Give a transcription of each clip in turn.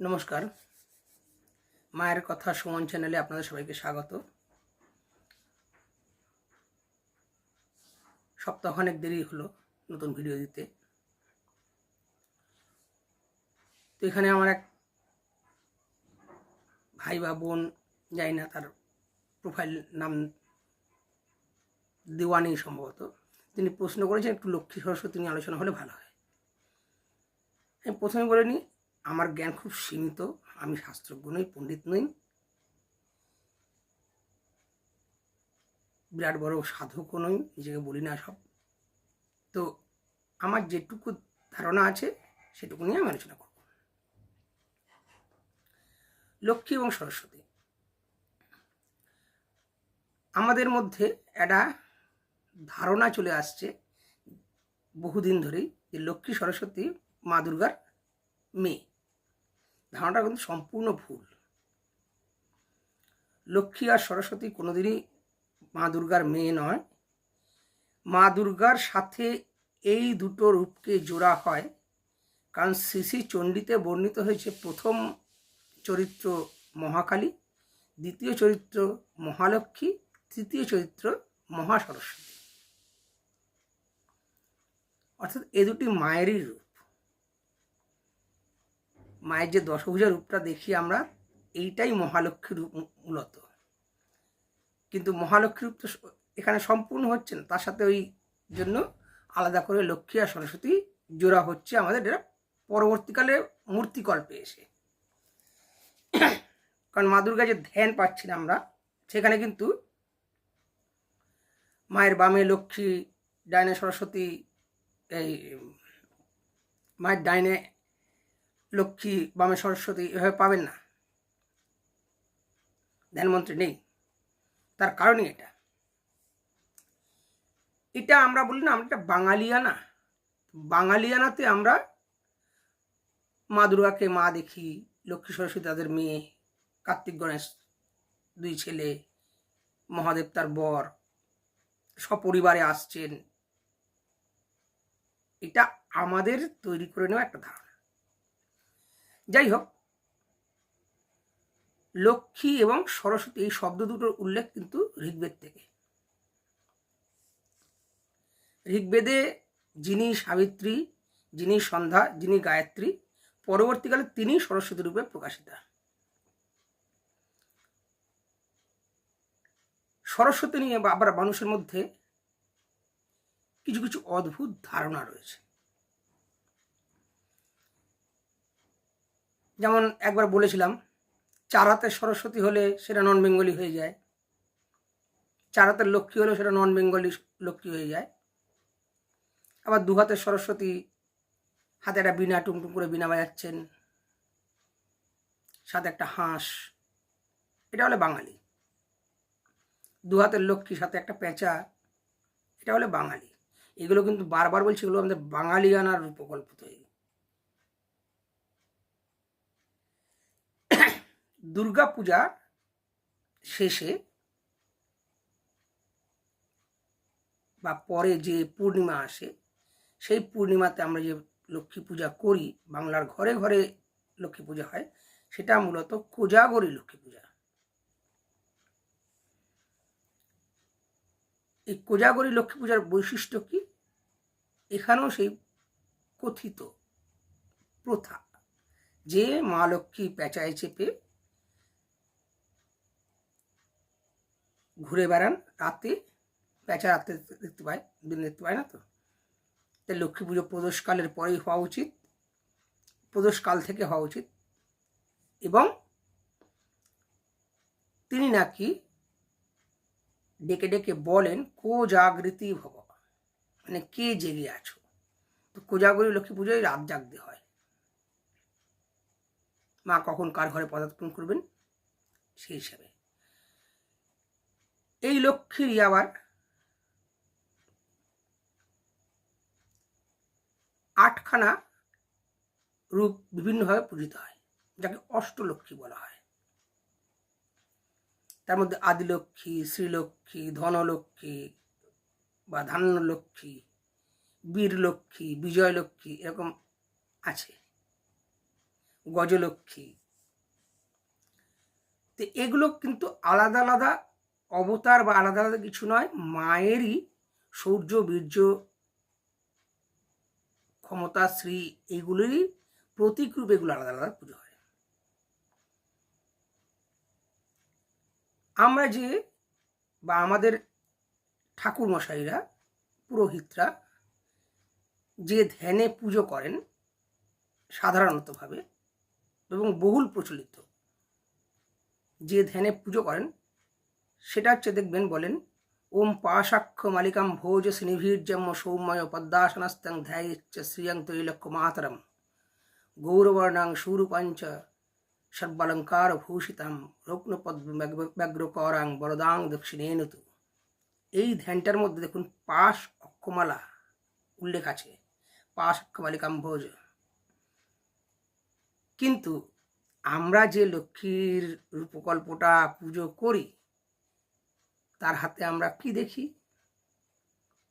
নমস্কার। মায়ের কথা সুমন চ্যানেলে আপনাদের সবাইকে স্বাগত। সপ্তাহ অনেক দেরি হলো নতুন ভিডিও দিতে। তো এখানে আমার এক ভাই বা বোন যাই না তার প্রোফাইল নাম দেওয়ানি সম্ভবত। তিনি প্রশ্ন করেছেন, একটু লক্ষ্মী সরস্বতী নিয়ে আলোচনা হলে ভালো হয়। আমি প্রথমে বলে নিই আমার জ্ঞান খুব সীমিত, আমি শাস্ত্রজ্ঞ নই পণ্ডিত নই। বিরাট বড় সাধকও নই, নিজেকে বলি না সব। তো আমার যেটুকু ধারণা আছে, সেটুকু নিয়ে আমি আলোচনা করব। লক্ষ্মী এবং সরস্বতী। আমাদের মধ্যে একটা ধারণা চলে আসছে বহুদিন ধরেই যে লক্ষ্মী সরস্বতী মা দুর্গার মেয়ে। ধারণাটা কিন্তু সম্পূর্ণ ভুল। লক্ষ্মী আর সরস্বতী কোনোদিনই মা দুর্গার মেয়ে নয়। মা দুর্গার সাথে এই দুটো রূপকে জোড়া হয়। কারণ শ্রী চণ্ডীতে বর্ণিত হয়েছে প্রথম চরিত্র মহাকালী, দ্বিতীয় চরিত্র মহালক্ষ্মী, তৃতীয় চরিত্র মহাসরস্বতী। অর্থাৎ এ দুটি মায়েরই রূপ। মায়ের যে দশভুজা রূপটা দেখি আমরা, এইটাই মহালক্ষ্মী রূপ মূলত। কিন্তু মহালক্ষ্মী রূপ তো এখানে সম্পূর্ণ হচ্ছে না। তার সাথে ওই জন্য আলাদা করে লক্ষ্মী আর সরস্বতী জোড়া হচ্ছে আমাদের। এটা পরবর্তীকালে মূর্তিকল্পে এসে। কারণ মা দুর্গা যে ধ্যান পাচ্ছি না আমরা, সেখানে কিন্তু মায়ের বামে লক্ষ্মী, ডাইনে সরস্বতী, এই মায়ের ডাইনে লক্ষ্মী বামে সরস্বতী এভাবে পাবেন না। ধ্যানমন্ত্রী নেই। তার কারণই এটা। এটা আমরা বলি না, আমরা বাঙালিয়ানা বাঙালিয়ানাতে আমরা মা দুর্গাকে মা দেখি, লক্ষ্মী সরস্বতী তাদের মেয়ে, কার্তিক গণেশ দুই ছেলে, মহাদেব তার বর, সপরিবারে আসছেন। এটা আমাদের তৈরি করে নেওয়া একটা ধারণা। যাই হোক লক্ষ্মী এবং সরস্বতী এই শব্দ দুটোর উল্লেখ কিন্তু ঋগ্বেদ থেকে। ঋগ্বেদে যিনি সাবিত্রী, যিনি সন্ধ্যা, যিনি গায়ত্রী, পরবর্তীকালে তিনি সরস্বতী রূপে প্রকাশিতা। সরস্বতী নিয়ে আবার মানুষের মধ্যে কিছু কিছু অদ্ভুত ধারণা রয়েছে। যেমন একবার বলেছিলাম, চার হাতের সরস্বতী হলে সেটা নন বেঙ্গলি হয়ে যায়। চার হাতের লক্ষ্মী হলে সেটা নন বেঙ্গলি লক্ষ্মী হয়ে যায়। আবার দু হাতের সরস্বতী, হাতে একটা বিনা টুমটুম করে বিনা বাজাচ্ছেন। সাথে একটা হাঁস। এটা হলে বাঙালি। দু হাতের লক্ষ্মী, সাথে একটা পেঁচা। এটা হলে বাঙালি। এগুলো কিন্তু বারবার বলছি, এগুলো আমাদের বাঙালি বাঙালিয়ানার রূপকল্প তৈরি। দুর্গা পূজা শেষে বা পরে যে পূর্ণিমা আসে, সেই পূর্ণিমাতে আমরা যে লক্ষ্মী পূজা করি, বাংলার ঘরে ঘরে লক্ষ্মী পূজা হয়, সেটা মূলত কোজাগরী লক্ষ্মী পূজা। এই কোজাগরী লক্ষ্মী পূজার বৈশিষ্ট্য কি? এখানেও সেই কথিত প্রথা যে মা লক্ষ্মী পেঁচায় চেপে ঘুরে বেড়ান রাতে। পেঁচা রাতে দেখতে পায়, দিন দেখতে পায় না তো? তাই লক্ষ্মী পুজো প্রদোষকালের পরেই হওয়া উচিত। প্রদোষকাল থেকে হওয়া উচিত। এবং তিনি নাকি ডেকে ডেকে বলেন কো জাগৃতি ভব মানে কে জেগে আছো? তো কোজাগরী লক্ষ্মী পুজোয় রাত জাগতে হয়। মা কখন কার ঘরে পদার্পণ করবেন? সেই হিসাবে। এই লক্ষ্মীরই আবার আটখানা রূপ বিভিন্নভাবে পূজিত হয়, যাকে অষ্টলক্ষ্মী বলা হয়। তার মধ্যে আদিলক্ষ্মী, শ্রীলক্ষ্মী, ধনলক্ষ্মী বা ধান্যলক্ষ্মী, বীরলক্ষ্মী, বিজয়লক্ষ্মী এরকম আছে। গজলক্ষ্মী। তো এগুলো কিন্তু আলাদা আলাদা অবতার বা আলাদা আলাদা কিছু নয়, মায়েরই সৌর্য, বীর্য, ক্ষমতা শ্রী এইগুলোরই প্রতীক রূপে এগুলো আলাদা আলাদা পুজো হয়। আমরা যে বা আমাদের ঠাকুর মশাইরা পুরোহিতরা যে ধ্যানে পুজো করেন সাধারণতভাবে এবং বহুল প্রচলিত, যে ধ্যানে পুজো করেন সেটা হচ্ছে দেখবেন বলেন, ওম পাশাক্ষ মালিকাম ভোজ স্নিভীর্যম সৌম্যয় পদ্মাসনস্তং ধ্যায়চ্চ শ্রিয়ং তৈলক্ষ মাতরম গৌরবর্ণাং সুরূপাঞ্চ সর্বালঙ্কার ভূষিতাম রত্নপদ ব্যগ্রকরাং বরদাং দক্ষিণেনতু। এই ধ্যানটার মধ্যে দেখুন পাশ অক্ষমালা উল্লেখ আছে পাশ অক্ষমালিকাম ভোজ। কিন্তু আমরা যে লক্ষ্মীর রূপকল্পটা পুজো করি তার হাতে আমরা কি দেখি?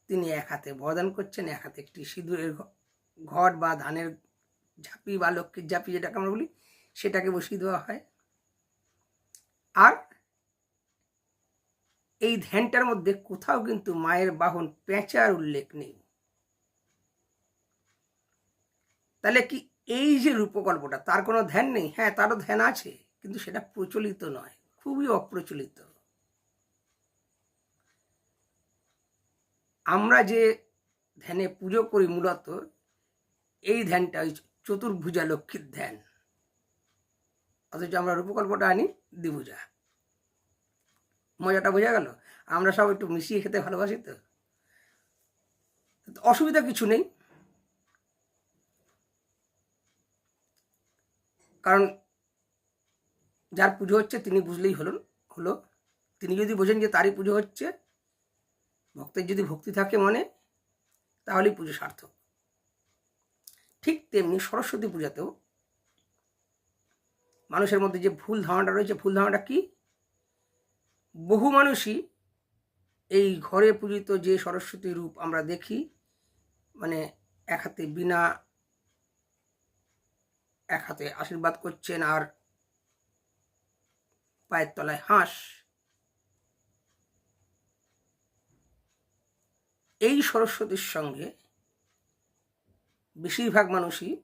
তিনি এক হাতে বদান করছেন, এক হাতে একটি সিঁদুরের ঘট বা ধানের ঝাঁপি বা লক্ষ্মীর ঝাঁপি যেটাকে আমরা বলি, সেটাকে বসিয়ে দেওয়া হয়। আর এই ধ্যানটার মধ্যে কোথাও কিন্তু মায়ের বাহন পেঁচার উল্লেখ নেই। তাহলে কি এই যে রূপকল্পটা, তার কোনো ধ্যান নেই? হ্যাঁ তারও ধ্যান আছে, কিন্তু সেটা প্রচলিত নয়, খুবই অপ্রচলিত। আমরা যে ধ্যানে পুজো করি মূলত, এই ধ্যানটা ওই চতুর্ভুজা লক্ষ্মীর ধ্যান। অথচ আমরা রূপকল্পটা আনি দ্বিভুজা। মজাটা বোঝা গেল? আমরা সব একটু মিশিয়ে খেতে ভালোবাসি তো। অসুবিধা কিছু নেই। কারণ যার পুজো হচ্ছে তিনি বুঝলেই হলো হলো। তিনি যদি বোঝেন যে তারই পুজো হচ্ছে ভক্তের যদি ভক্তি থাকে মনে, তাহলেই পুজো সার্থক। ঠিক তেমনি সরস্বতী পূজাতেও মানুষের মধ্যে যে ভুল ধারণাটা রয়েছে, ভুল ধারণাটা কি? বহু মানুষই এই ঘরে পূজিত যে সরস্বতী রূপ আমরা দেখি মানে এক হাতে বিনা এক হাতে আশীর্বাদ করছেন আর পায়ের তলায় হাঁস এই সরস্বতীর সঙ্গে বেশিরভাগ মানুষই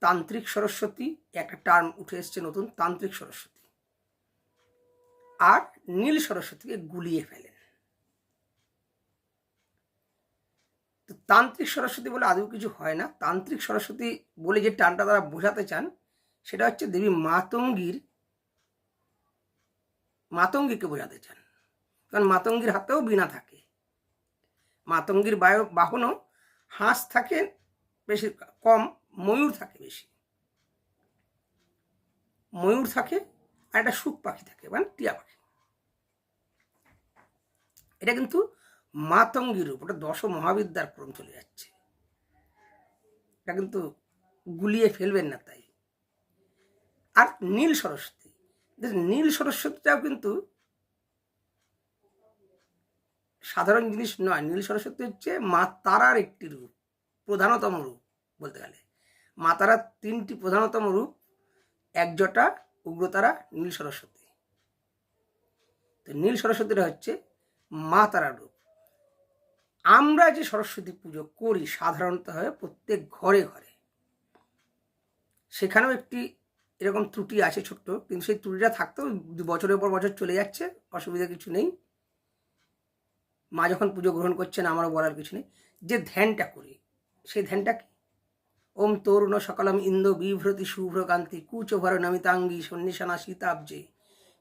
তান্ত্রিক সরস্বতী, একটা টার্ম উঠে এসছে নতুন, তান্ত্রিক সরস্বতী। আর নীল সরস্বতীকে গুলিয়ে ফেলেন। তো তান্ত্রিক সরস্বতী বলে আদৌ কিছু হয় না। তান্ত্রিক সরস্বতী বলে যে টানটা তারা বোঝাতে চান, সেটা হচ্ছে দেবী মাতঙ্গীর, মাতঙ্গীকে বোঝাতে চান। কারণ মাতঙ্গীর হাতেও বিনা থাকে। মাতঙ্গীর বায়- বাহনও হাঁস থাকে, বেশি কম ময়ূর থাকে বেশি। ময়ূর থাকে আর একটা সুখ পাখি থাকে মানে টিয়া পাখি। এটা কিন্তু মাতঙ্গী রূপ, ওটা দশ মহাবিদ্যার ক্রম চলে যাচ্ছে। এটা কিন্তু গুলিয়ে ফেলবেন না তাই। আর নীল সরস্বতী নীল সরস্বতীটাও কিন্তু সাধারণ জিনিস নয়, নীল সরস্বতী হচ্ছে মা তারার একটি রূপ, প্রধানতম রূপ বলতে গেলে। মা তারার তিনটি প্রধানতম রূপ, একজটা উগ্রতারা, নীল সরস্বতী। তো নীল সরস্বতীটা হচ্ছে মা তারা রূপ। আমরা যে সরস্বতী পুজো করি সাধারণত হয় প্রত্যেক ঘরে ঘরে। সেখানেও একটি এরকম ত্রুটি আছে ছোট্ট, কিন্তু সেই ত্রুটিটা থাকতেও বছরের পর বছর চলে যাচ্ছে, অসুবিধা কিছু নেই। মা যখন পুজো গ্রহণ করছেন, আমারও বলার কিছু নেই। যে ধ্যানটা করি, সেই ধ্যানটা কি? ওম তরুণ সকলম ইন্দ বিভ্রতি শুভ্রকান্তি কুচভর নমিতাঙ্গী সন্নিশানা সীতাব্জে।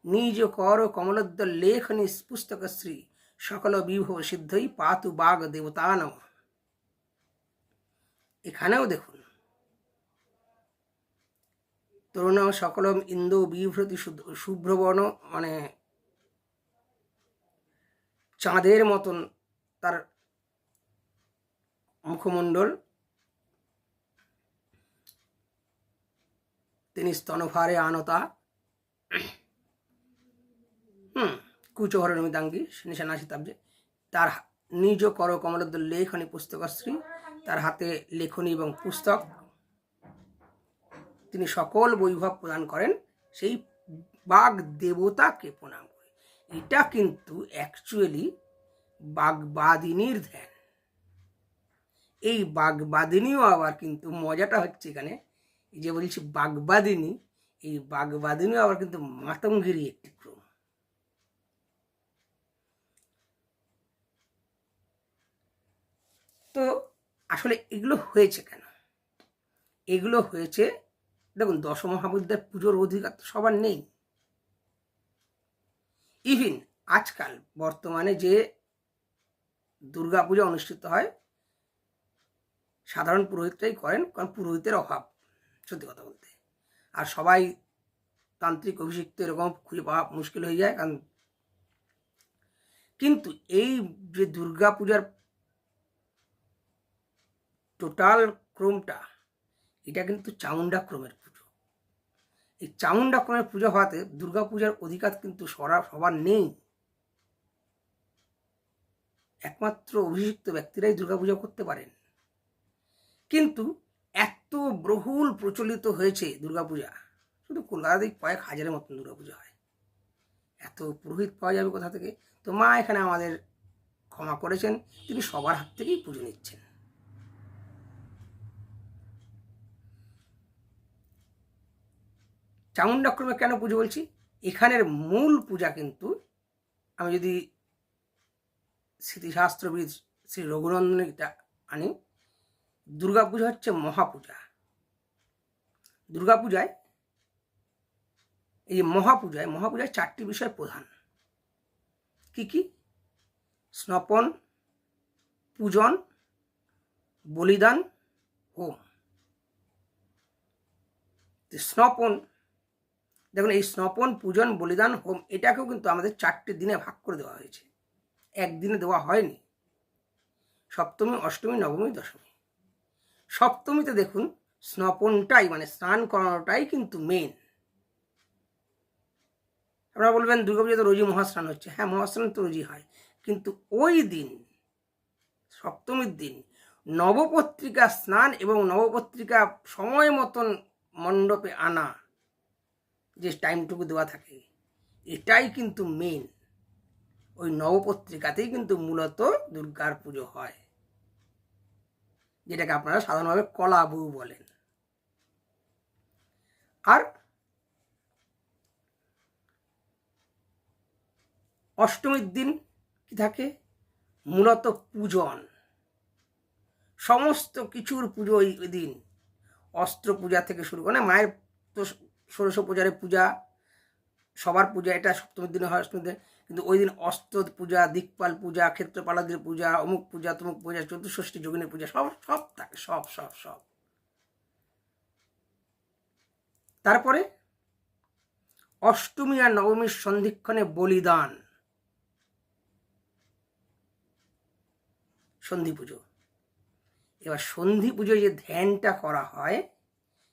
নিজ কর কমলোদ্দ লেখনি পুস্তকশ্রী সকল বিভব সিদ্ধই পাতু বাগ দেবতানম এখানেও দেখুন, তরুণ সকলম ইন্দ্র বিভ্রতি শুভ্রবর্ণ মানে চাঁদের মতন তার মুখমণ্ডল। তিনি স্তনভারে আনতা। হুম, কুচহর নমিতাঙ্গী নিশানা শতাব্দে তার নিজ কর কমলদ লেখনী পুস্তকশ্রী তার হাতে লেখনী এবং পুস্তক। তিনি সকল বৈভব প্রদান করেন। সেই বাঘ দেবতাকে প্রণাম এটা কিন্তু অ্যাকচুয়ালি বাগবাদিনীর ধ্যান। এই বাগবাদিনীও আবার কিন্তু মজাটা হচ্ছে এখানে যে বলছি বাগবাদিনী, এই বাগবাদিনীও আবার কিন্তু মাতঙ্গিরি একটি ক্রম। তো আসলে এগুলো হয়েছে কেন? এগুলো হয়েছে, দেখুন দশমহাবিদ্যার পুজোর অধিকার তো সবার নেই। ইভিন, আজকাল বর্তমানে যে দুর্গাপূজা অনুষ্ঠিত হয়, সাধারণ পুরোহিতরাই করেন কারণ পুরোহিতের অভাব, সত্যি কথা বলতে। আর সবাই তান্ত্রিক অভিষিক্ত এরকম খুঁজে পাওয়া মুশকিল হয়ে যায় কারণ কিন্তু এই যে দুর্গা পূজার টোটাল ক্রমটা, এটা কিন্তু চামুন্ডা ক্রমের এই চামুন্ডা ক্রমের পুজো হওয়াতে দুর্গা পূজার অধিকার কিন্তু সরা, সবার নেই। একমাত্র অভিষিক্ত ব্যক্তিরাই দুর্গাপূজা করতে পারেন। কিন্তু এত বহুল প্রচলিত হয়েছে দুর্গাপূজা শুধু কলকাতাতেই কয়েক হাজারের মতন দুর্গাপূজা হয়। এত পুরোহিত পাওয়া যাবে কোথা থেকে? তো মা এখানে আমাদের ক্ষমা করেছেন, তিনি সবার হাত থেকেই পুজো নিচ্ছেন। চামুন্ডাক্রমে কেন পুজো বলছি? এখানের মূল পূজা কিন্তু আমি যদি স্মৃতিশাস্ত্রবিদ শ্রী রঘুনন্দন এটা আনি দুর্গাপূজা হচ্ছে মহাপূজা। দুর্গাপূজায়, এই মহাপূজায় মহাপূজায় চারটি বিষয় প্রধান। কি কি? স্নপন, পূজন, বলিদান, হোম। স্নপন দেখুন, এই স্নপন পূজন, বলিদান, হোম, এটাকেও কিন্তু আমাদের চারটে দিনে ভাগ করে দেওয়া হয়েছে। একদিনে দেওয়া হয়নি। সপ্তমী, অষ্টমী, নবমী, দশমী। সপ্তমীতে দেখুন, স্নপনটাই মানে স্নান করানোটাই কিন্তু মেন আপনারা বলবেন দুর্গাপূজা তো রোজই মহাস্নান হচ্ছে। হ্যাঁ মহাস্নান তো রোজই হয়। কিন্তু ওই দিন, সপ্তমীর দিন, নবপত্রিকা স্নান এবং নবপত্রিকা সময় মতন মণ্ডপে আনা যে টাইমটুকু দেওয়া থাকে, এটাই কিন্তু মেন ওই নবপত্রিকাতেই কিন্তু মূলত দুর্গার পুজো হয়, যেটাকে আপনারা সাধারণভাবে কলা বউ বলেন। আর অষ্টমীর দিন কি থাকে? মূলত পূজন। সমস্ত কিছুর পুজো ওই দিন। অস্ত্র পূজা থেকে শুরু করে মায়ের তো ষোড়শ পূজারে পূজা, সবার পূজা, এটা সপ্তমীর দিনে হয়, অষ্টমীর কিন্তু ওই দিন অস্ত্র পূজা, দিকপাল পূজা, ক্ষেত্রপালাদের পূজা, অমুক পূজা, তমুক পূজা চতুষষ্ঠী যোগিনী পূজা, সব সব থাকে সব সব সব। তারপরে অষ্টমী আর নবমীর সন্ধিক্ষণে বলিদান। সন্ধি পুজো। এবার সন্ধি পুজোয় যে ধ্যানটা করা হয়,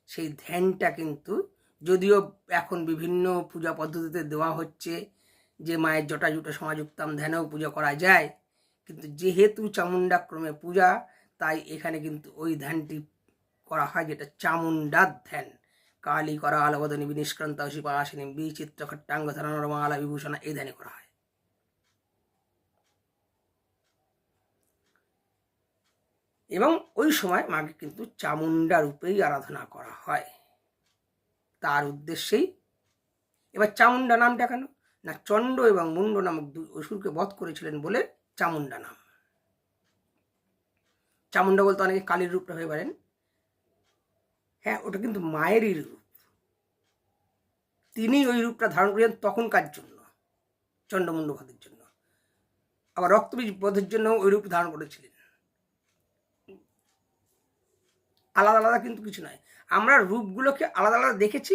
সেই ধ্যানটা কিন্তু যদিও এখন বিভিন্ন পূজা পদ্ধতিতে দেওয়া হচ্ছে যে মায়ের জটা জুটো সমাযুক্তাম ধ্যানেও পূজা করা যায়, কিন্তু যেহেতু চামুন্ডা ক্রমে পূজা, তাই এখানে কিন্তু ওই ধ্যানটি করা হয় যেটা চামুণ্ডার ধ্যান কালী করা, আলবদনী বিনিষ্ক্রান্ত শিপা আসিনী বিচিত্র খট্টাঙ্গ ধারণা বিভূষণা এই ধ্যানে করা হয়। এবং ওই সময় মাকে কিন্তু চামুণ্ডা রূপেই আরাধনা করা হয়। তার উদ্দেশ্যেই। এবার চামুন্ডা নামটা কেন? না চণ্ড এবং মুন্ড নামক দুই অসুরকে বধ করেছিলেন বলে চামুন্ডা নাম। চামুন্ডা বলতে অনেকে কালীর রূপটা হয়ে পারেন। হ্যাঁ ওটা কিন্তু মায়েরই রূপ। তিনি ওই রূপটা ধারণ করেছেন তখনকার জন্য চণ্ডমুণ্ড বধের জন্য। আবার রক্তবীজ বধের জন্য ওই রূপ ধারণ করেছিলেন। আলাদা আলাদা কিন্তু কিছু নয়। আমরা রূপগুলোকে আলাদা আলাদা দেখেছি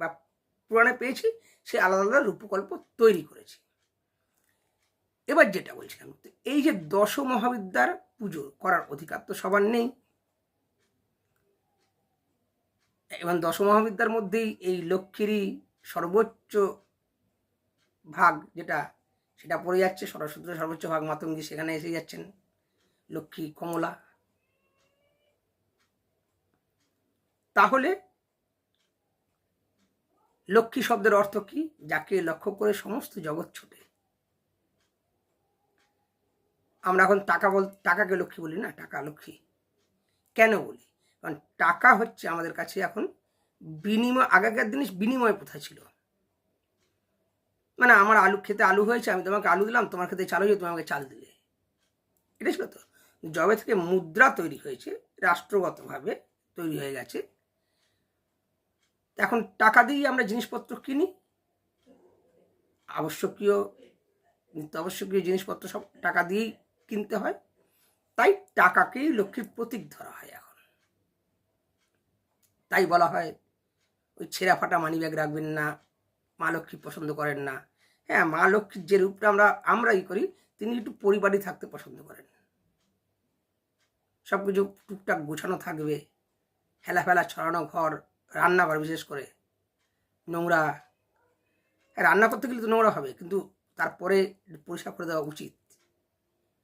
বা পুরাণে পেয়েছি, সে আলাদা আলাদা রূপকল্প তৈরি করেছি। এবার যেটা বলছিলাম এই যে দশ মহাবিদ্যার পুজো করার অধিকার তো সবার নেই। এবং দশ মহাবিদ্যার মধ্যেই এই লক্ষ্মীরই সর্বোচ্চ ভাগ যেটা, সেটা পড়ে যাচ্ছে সরস্বতী সর্বোচ্চ ভাগ, মাতঙ্গী সেখানে এসে যাচ্ছেন, লক্ষ্মী কমলা। তাহলে লক্ষ্মী শব্দের অর্থ কি? যাকে লক্ষ্য করে সমস্ত জগৎ ছোটে। আমরা এখন টাকা বল, টাকাকে লক্ষ্মী বলি না, টাকা লক্ষ্মী। কেন বলি? কারণ টাকা হচ্ছে আমাদের কাছে এখন বিনিময়, আগেকার দিনে বিনিময় প্রথা ছিল। মানে আমার আলু খেতে আলু হয়েছে, আমি তোমাকে আলু দিলাম, তোমার খেতে চাল হয়েছে, তুমি আমাকে চাল দিলে। এটা ছিল তো। জবে থেকে মুদ্রা তৈরি হয়েছে, রাষ্ট্রগতভাবে তৈরি হয়ে গেছে। এখন টাকা দিয়েই আমরা জিনিসপত্র কিনি। আবশ্যকীয় নিত্য আবশ্যকীয় জিনিসপত্র সব টাকা দিয়েই কিনতে হয়। তাই টাকাকেই লক্ষ্মীর প্রতীক ধরা হয় এখন। তাই বলা হয়, ওই ছেঁড়া ফাটা মানি ব্যাগ রাখবেন না, মা লক্ষ্মী পছন্দ করেন না। হ্যাঁ মা লক্ষ্মীর যে রূপটা আমরা, আমরাই করি, তিনি একটু পরিবারই থাকতে পছন্দ করেন। সব কিছু টুকটাক গোছানো থাকবে হেলা ফেলা ছড়ানো ঘর রান্নাঘর বিশেষ করে। নোংরা, রান্না করতে গেলে তো নোংরা হবে, কিন্তু তারপরে পরিষ্কার করে দেওয়া উচিত।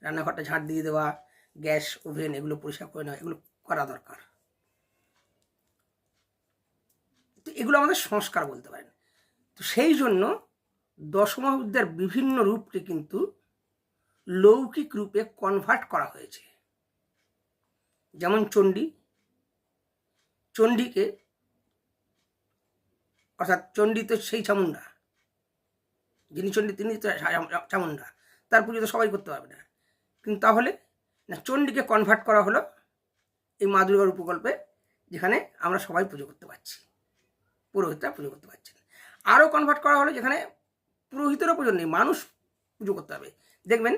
রান্নাঘরটা ঝাঁট দিয়ে দেওয়া, গ্যাস, ওভেন এগুলো পরিষ্কার করে নেওয়া, এগুলো করা দরকার। তো এগুলো আমাদের সংস্কার বলতে পারেন। তো সেই জন্য দশমহাবিদ্যার বিভিন্ন রূপকে কিন্তু লৌকিক রূপে কনভার্ট করা হয়েছে। যেমন চণ্ডী, চণ্ডীকে অর্থাৎ চণ্ডী তো সেই চামুন্ডা যিনি চণ্ডী তিনি তো চামুন্ডা তার পুজো তো সবাই করতে পারবে না। কিন্তু তাহলে না, চণ্ডীকে কনভার্ট করা হলো এই মা দুর্গার উপকল্পে, যেখানে আমরা সবাই পুজো করতে পারছি। পুরোহিতরা পুজো করতে পারছেন। আরও কনভার্ট করা হলো যেখানে পুরোহিতেরও পুজো নেই, মানুষ পুজো করতে হবে। দেখবেন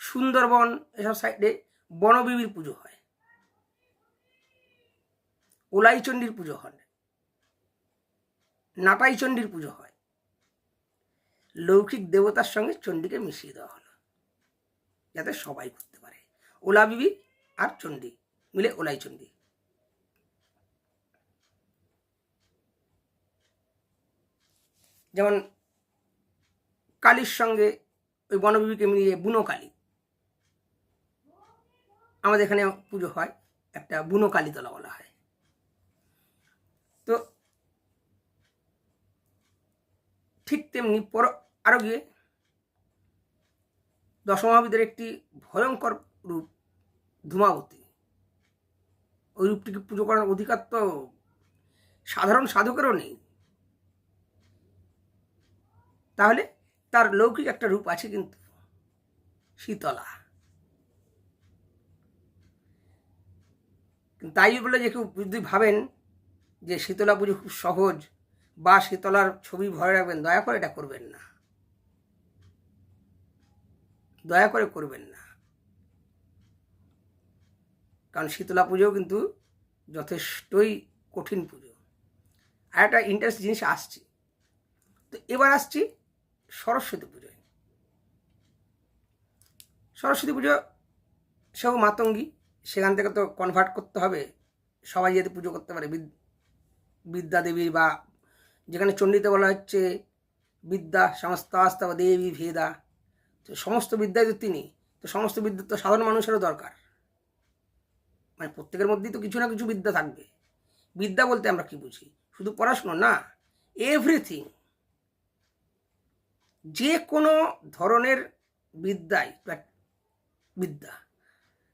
সুন্দরবন এসব সাইডে বনবিবির পুজো হয়। ওলাইচণ্ডীর পুজো হয়। নাটাইচণ্ডীর পুজো হয়। লৌকিক দেবতার সঙ্গে চণ্ডীকে মিশিয়ে দেওয়া হলো, যাতে সবাই করতে পারে। ওলা বিবি আর চণ্ডী মিলে ওলাই চণ্ডী। যেমন কালীর সঙ্গে ওই বনবিবিকে মিলিয়ে বুনো কালী। আমাদের এখানে পুজো হয়, একটা বুনো কালীতলা বলা হয় তো ঠিক তেমনি পর আরও গিয়ে দশমহাবিদের একটি ভয়ঙ্কর রূপ, ধূমাবতী। ওই রূপটিকে পুজো করার অধিকার তো সাধারণ সাধকেরও নেই। তাহলে তার লৌকিক একটা রূপ আছে কিন্তু শীতলা। তাই বলে যে কেউ যদি ভাবেন যে শীতলা পুজো খুব সহজ বা শীতলার ছবি ভরে রাখবেন, দয়া করে এটা করবেন না। দয়া করে করবেন না। কারণ শীতলা পুজোও কিন্তু যথেষ্টই কঠিন পুজো। আর একটা ইন্টারেস্ট জিনিস আসছে। তো এবার আসছি সরস্বতী পুজোয়। সরস্বতী পুজো সেও মাতঙ্গী, সেখান থেকে তো কনভার্ট করতে হবে। সবাই যাতে পুজো করতে পারে, বিদ- বিদ্যা দেবী বা যেখানে চণ্ডীতে বলা হচ্ছে বিদ্যা সমস্তাস্তা দেবী, ভেদা। তো সমস্ত বিদ্যায় তো তিনি। তো সমস্ত বিদ্যা তো সাধারণ মানুষেরও দরকার। মানে প্রত্যেকের মধ্যেই তো কিছু না কিছু বিদ্যা থাকবে। বিদ্যা বলতে আমরা কি বুঝি? শুধু পড়াশুনো না এভরিথিং যে কোনো ধরনের বিদ্যাই, বিদ্যা।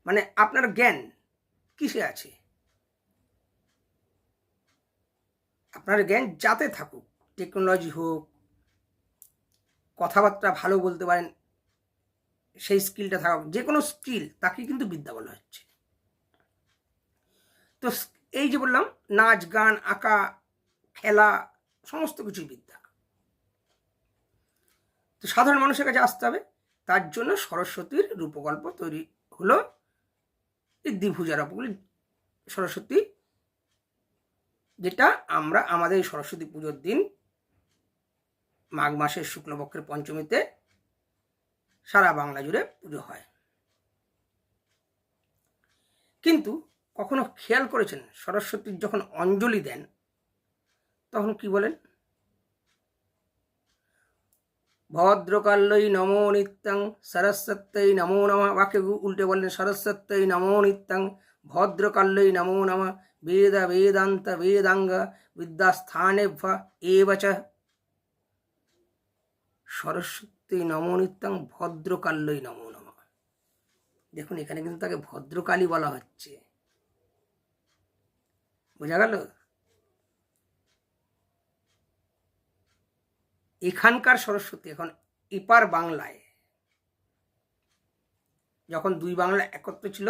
মানে আপনার জ্ঞান কিসে আছে? আপনার জ্ঞান যাতে থাকুক টেকনোলজি হোক, কথাবার্তা ভালো বলতে পারেন, সেই স্কিলটা থাকুক যে কোনো স্কিল তাকে কিন্তু বিদ্যা বলা হচ্ছে। তো এই যে বললাম, নাচ, গান, আঁকা, খেলা, সমস্ত কিছুই বিদ্যা। তো সাধারণ মানুষের কাছে আসতে হবে, তার জন্য সরস্বতীর রূপকল্প তৈরি হলো, এই দ্বিভুজার উপকূলে সরস্বতী যেটা আমরা আমাদের সরস্বতী পুজোর দিন মাঘ মাসের শুক্লপক্ষের পঞ্চমীতে সারা বাংলা জুড়ে পুজো হয়। কিন্তু কখনো খেয়াল করেছেন সরস্বতীর যখন অঞ্জলি দেন, তখন কি বলেন? ভদ্রকাল্যই নমো নিত্যং, সরস্বত্যই নমো নম, বাক্য উল্টে বললেন, সরস্বত্যই নমো নিত্যং ভদ্রকাল্যই নমো নম বেদ বেদান্ত বেদাঙ্গ বিদ্যাস্থানে এব চ সরস্বতী নমো নিত্যং ভদ্রকাল্যই নমো নম দেখুন, এখানে কিন্তু তাকে ভদ্রকালী বলা হচ্ছে। বোঝা গেল? এখানকার সরস্বতী এখন এপার বাংলায়। যখন দুই বাংলা একত্র ছিল,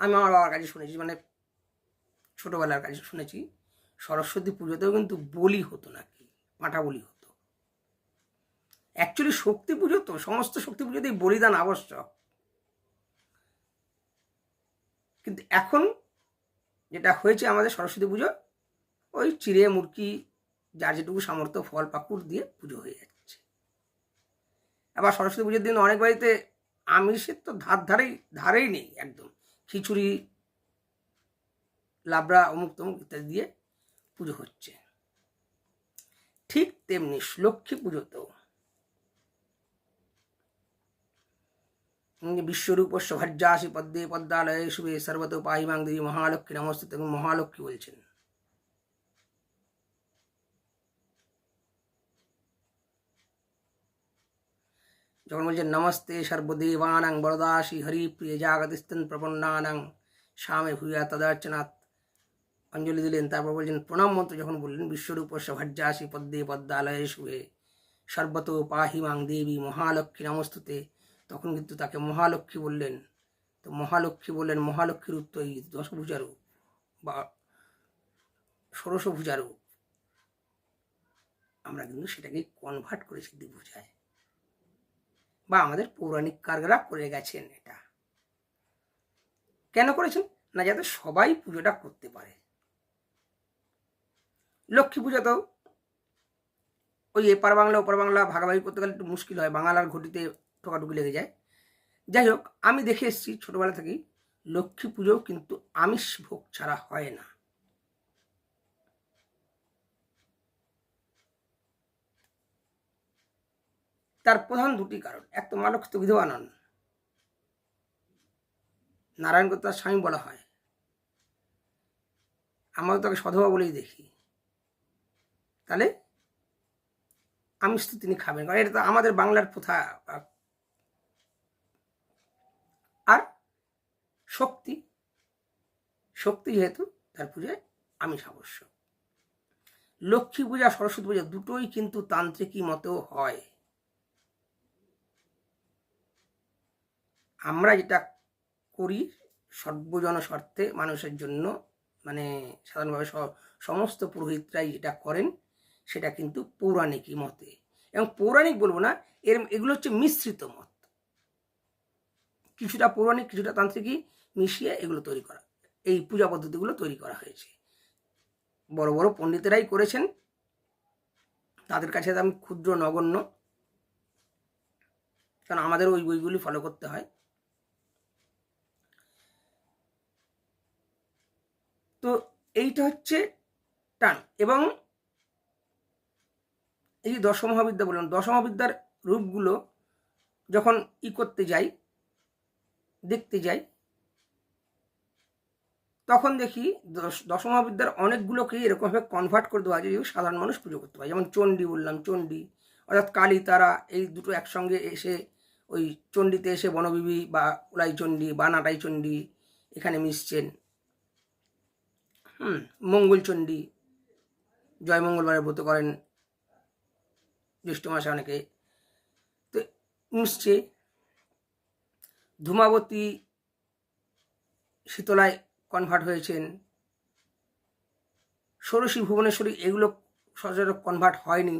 আমি আমার বাবার কাছে শুনেছি মানে ছোটোবেলার কাছে শুনেছি, সরস্বতী পুজোতেও কিন্তু বলি হতো নাকি, পাঁঠা বলি হতো। অ্যাকচুয়ালি শক্তি পুজো তো, সমস্ত শক্তি পুজোতেই বলিদান আবশ্যক। কিন্তু এখন যেটা হয়েছে আমাদের সরস্বতী পুজো, ওই চিড়ে মুরকি যার যেটুকু সামর্থ্য ফল, পাকুড় দিয়ে পুজো হয়ে যাচ্ছে। আবার সরস্বতী পুজোর দিন অনেক বাড়িতে আমিষের তো ধার ধারেই ধারেই নেই একদম। খিচুড়ি লাবড়া অমুক তমুক ইত্যাদি দিয়ে পুজো হচ্ছে। ঠিক তেমনি লক্ষ্মী পুজোতেও। বিশ্বরূপস্য ভাজ্যাসি পদ্মে পদ্মালয়ে শুভে সর্বত পাহিমাং দেবী মহালক্ষ্মী নমস্তে এবং মহালক্ষ্মী বলছেন। যখন বলছেন, নমস্তে সর্বদেবানাং বরদাসী হরিপ্রিয় জাগতিস্তন প্রপন্নানাং স্বামে ভূয়া তদার্চনাথ অঞ্জলি দিলেন, তারপর বলছেন, প্রণাম মন্ত্র যখন বললেন বিশ্বরূপ সভাজ্যাসী পদ্মে পদ্মালয়ে শুভে সর্বত পাহিমাং দেবী মহালক্ষ্মী নমস্তুতে। তখন কিন্তু তাকে মহালক্ষ্মী বললেন। তো মহালক্ষ্মী বললেন, মহালক্ষ্মীর রূপ তো এই দশভূজা রূপ বা ষোড়শ ভূজা আমরা কিন্তু সেটাকে কনভার্ট করেছি দ্বিভুজায়। বা আমাদের পৌরাণিক কারগরা করে গেছেন এটা। কেন করেছেন? না যাতে সবাই পুজোটা করতে পারে। লক্ষ্মী পুজোতেও ওই এপার বাংলা, ওপার বাংলা ভাগাভাগি করতে গেলে একটু মুশকিল হয় বাংলার ঘটিতে ঠোকাটুকি লেগে যায়। যাই হোক, আমি দেখে এসেছি ছোটোবেলা থেকেই, লক্ষ্মী পুজোও কিন্তু আমিষ ভোগ ছাড়া হয় না। তার প্রধান দুটি কারণ, এক তো মা লক্ষ্মী তো বিধবা নন। নারায়ণকে তার স্বামী বলা হয়। আমরা তাকে সধবা বলেই দেখি। তাহলে আমিষ তো তিনি খাবেন, কারণ এটা তো আমাদের বাংলার প্রথা। আর শক্তি শক্তি যেহেতু, তার পুজোয় আমিষ আবশ্যক। লক্ষ্মী পূজা, সরস্বতী পূজা দুটোই কিন্তু তান্ত্রিকী মতেও হয়। আমরা যেটা করি সর্বজন স্বার্থে মানুষের জন্য মানে সাধারণভাবে সমস্ত পুরোহিতরাই যেটা করেন সেটা কিন্তু পৌরাণিকই মতে। এবং পৌরাণিক বলব না, এর, এগুলো হচ্ছে মিশ্রিত মত। কিছুটা পৌরাণিক, কিছুটা তান্ত্রিকই মিশিয়ে এগুলো তৈরি করা, এই পূজা পদ্ধতিগুলো তৈরি করা হয়েছে। বড় বড় পণ্ডিতেরাই করেছেন। তাদের কাছে আমি ক্ষুদ্র, নগণ্য। কারণ আমাদের ওই বইগুলি ফলো করতে হয়। তো এইটা হচ্ছে টান। এবং এই দশমহাবিদ্যা বললাম দশমহাবিদ্যার রূপগুলো যখন ই করতে যাই, দেখতে যাই, তখন দেখি দশ দশমহাবিদ্যার অনেকগুলোকে এরকমভাবে কনভার্ট করে দেওয়া যায় যেগুলো সাধারণ মানুষ পুজো করতে পারে। যেমন চণ্ডী বললাম, চণ্ডী। অর্থাৎ কালী, তারা এই দুটো একসঙ্গে এসে ওই চণ্ডীতে এসে বনবিবি বা উলাই চণ্ডী বা নাটাই চণ্ডী এখানে মিশছেন। হুম মঙ্গলচণ্ডী জয় মঙ্গলবারে ব্রত করেন। জ্যৈষ্ঠ মাসে অনেকে। তো মিশছে ধূমাবতী শীতলায় কনভার্ট হয়েছেন। ষোড়শী ভুবনেশ্বরী এগুলো সচরাচর কনভার্ট হয়নি।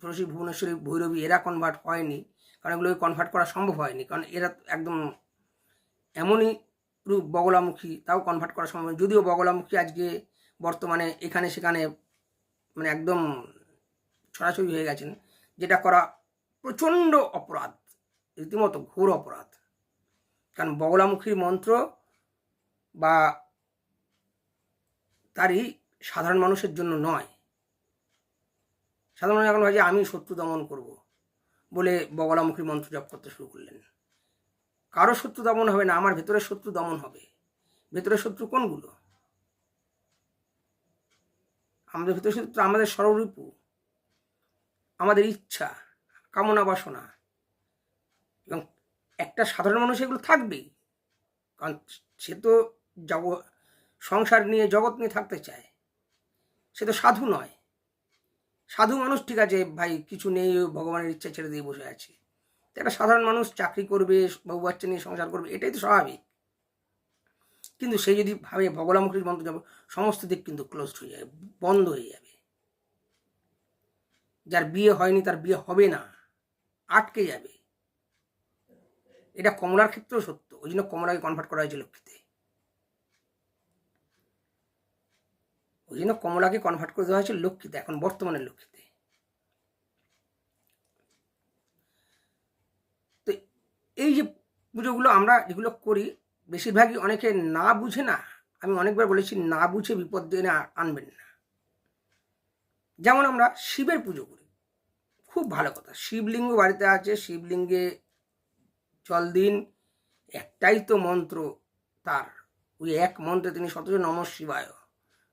ষোড়শী ভুবনেশ্বরী ভৈরবী এরা কনভার্ট হয়নি, কারণ এগুলো কনভার্ট করা সম্ভব হয়নি। কারণ এরা একদম এমনই রূপ বগলামুখী, তাও কনভার্ট করা সম্ভব যদিও বগলামুখী আজকে বর্তমানে এখানে সেখানে মানে একদম ছড়াছড়ি হয়ে গেছেন। যেটা করা প্রচণ্ড অপরাধ, রীতিমতো ঘোর অপরাধ। কারণ বগলামুখীর মন্ত্র বা তারই সাধারণ মানুষের জন্য নয়। সাধারণ এখন ভাবে আমি শত্রু দমন করব বলে বগলামুখীর মন্ত্র জপ করতে শুরু করলেন। কারও শত্রু দমন হবে না, আমার ভেতরের শত্রু দমন হবে। ভেতরের শত্রু কোনগুলো? আমাদের ভিতরে শত্রু আমাদের সররূপু আমাদের ইচ্ছা, কামনা, বাসনা। এবং একটা সাধারণ মানুষ এগুলো থাকবেই। কারণ সে তো জগ, সংসার নিয়ে, জগৎ নিয়ে থাকতে চায়। সে তো সাধু নয়। সাধু মানুষ ঠিক আছে, ভাই কিছু নেই, ভগবানের ইচ্ছা ছেড়ে দিয়ে বসে আছে। একটা সাধারণ মানুষ চাকরি করবে বউ বাচ্চা নিয়ে সংসার করবে, এটাই তো স্বাভাবিক। কিন্তু সে যদি ভাবে ভগবানমুখীর মন্ত্র যাব সমস্ত দিক কিন্তু ক্লোজড হয়ে যাবে বন্ধ হয়ে যাবে। যার বিয়ে হয়নি তার বিয়ে হবে না, আটকে যাবে। এটা কমলার ক্ষেত্রেও সত্য, ওই জন্য কমলাকে কনভার্ট করা হয়েছে লক্ষ্মীতে। ওই জন্য কমলাকে কনভার্ট করে দেওয়া হয়েছে লক্ষ্মীতে, এখন বর্তমানে লক্ষ্মীতে। তো এই যে পুজোগুলো আমরা যেগুলো করি, বেশিরভাগই অনেকে না বুঝে না, আমি অনেকবার বলেছি না বুঝে বিপদ এনে আনবেন না। যেমন আমরা শিবের পুজো করি। খুব ভালো কথা। শিবলিঙ্গ বাড়িতে আছে, শিবলিঙ্গে জল দিন, একটাই তো মন্ত্র তার। ওই এক মন্ত্রে তিনি শত নম শিবায়।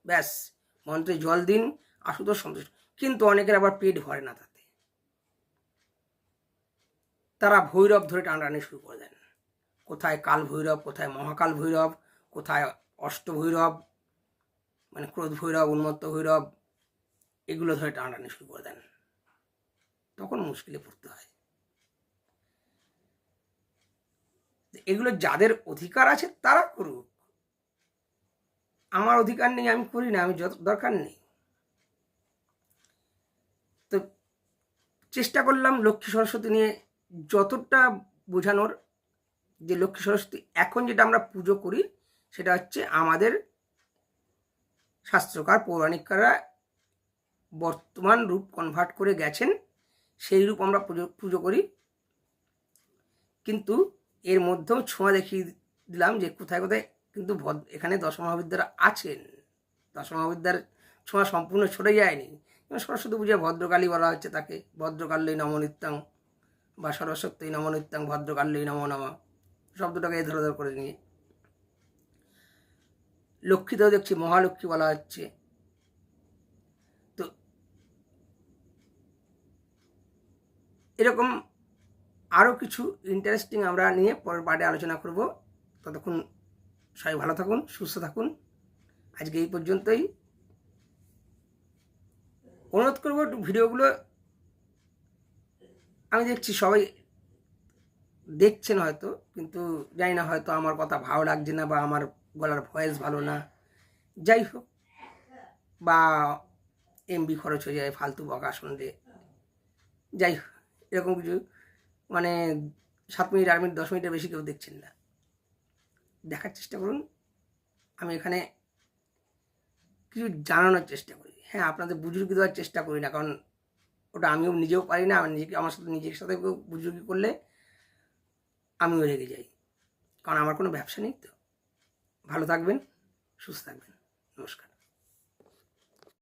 ব্যাস, মন্ত্রে জল দিন, আশুতোষ সন্তুষ্ট। কিন্তু অনেকের আবার পেট ভরে না তাতে। তারা ভৈরব ধরে টানাটানি শুরু করে দেন। কোথায় কাল ভৈরব, কোথায় মহাকাল ভৈরব, কোথায় অষ্ট ভৈরব মানে ক্রোধ ভৈরব, উন্মত্ত ভৈরব, এগুলো ধরে টানাটানি শুরু করে দেন। তখন মুশকিলে পড়তে হয়। এগুলো যাদের অধিকার আছে তারা করুক। আমার অধিকার নেই আমি করি না, আমি যত দরকার নেই। তো চেষ্টা করলাম লক্ষ্মী সরস্বতী নিয়ে যতটা বোঝানোর যে লক্ষ্মী সরস্বতী এখন যেটা আমরা পুজো করি সেটা হচ্ছে আমাদের শাস্ত্রকার, পৌরাণিকরা বর্তমান রূপ কনভার্ট করে গেছেন সেই রূপ আমরা পুজো পুজো করি। কিন্তু এর মধ্যেও ছোঁয়া দেখিয়ে দিলাম যে কোথায় কোথায় কিন্তু এখানে দশমহাবিদ্যারা আছেন। দশমহাবিদ্যার ছোঁয়া সম্পূর্ণ ছড়ে যায়নি। সরস্বতী পূজায় ভদ্রকালী বলা হচ্ছে তাকে, ভদ্রকাল্যই নমনিত্যাং বা সরস্বতী নমনিত্যাং ভদ্রকাল্যই নম নম শব্দটাকে ধরে ধরে করে নিয়ে। লক্ষ্মীতেও দেখছি মহালক্ষ্মী বলা হচ্ছে। এরকম আরও কিছু ইন্টারেস্টিং আমরা নিয়ে পরের পার্টে আলোচনা করব। ততক্ষণ সবাই ভালো থাকুন, সুস্থ থাকুন। আজকে এই পর্যন্তই। অনুরোধ করব ভিডিওগুলো আমি দেখছি সবাই দেখছেন হয়তো, কিন্তু জানি না হয়তো আমার কথা ভালো লাগছে না বা আমার গলার ভয়েস ভালো না। যাই হোক, বা এমবি খরচ হয়ে যায়, ফালতু বকা শুনলে যাই হোক। এরকম কিছু মানে সাত মিনিট, আট মিনিট, দশ মিনিটের বেশি কেউ দেখছেন না। দেখার চেষ্টা করুন। আমি এখানে কিছু জানানোর চেষ্টা করি। হ্যাঁ আপনাদের বুজুর্গি দেওয়ার চেষ্টা করি না, কারণ ওটা আমিও নিজেও পারি না, আমার নিজেকে, আমার সাথে, নিজের সাথে কেউ বুজুর্গি করলে আমিও রেগে যাই। কারণ আমার কোনো ব্যবসা নেই তো। ভালো থাকবেন, সুস্থ থাকবেন। নমস্কার।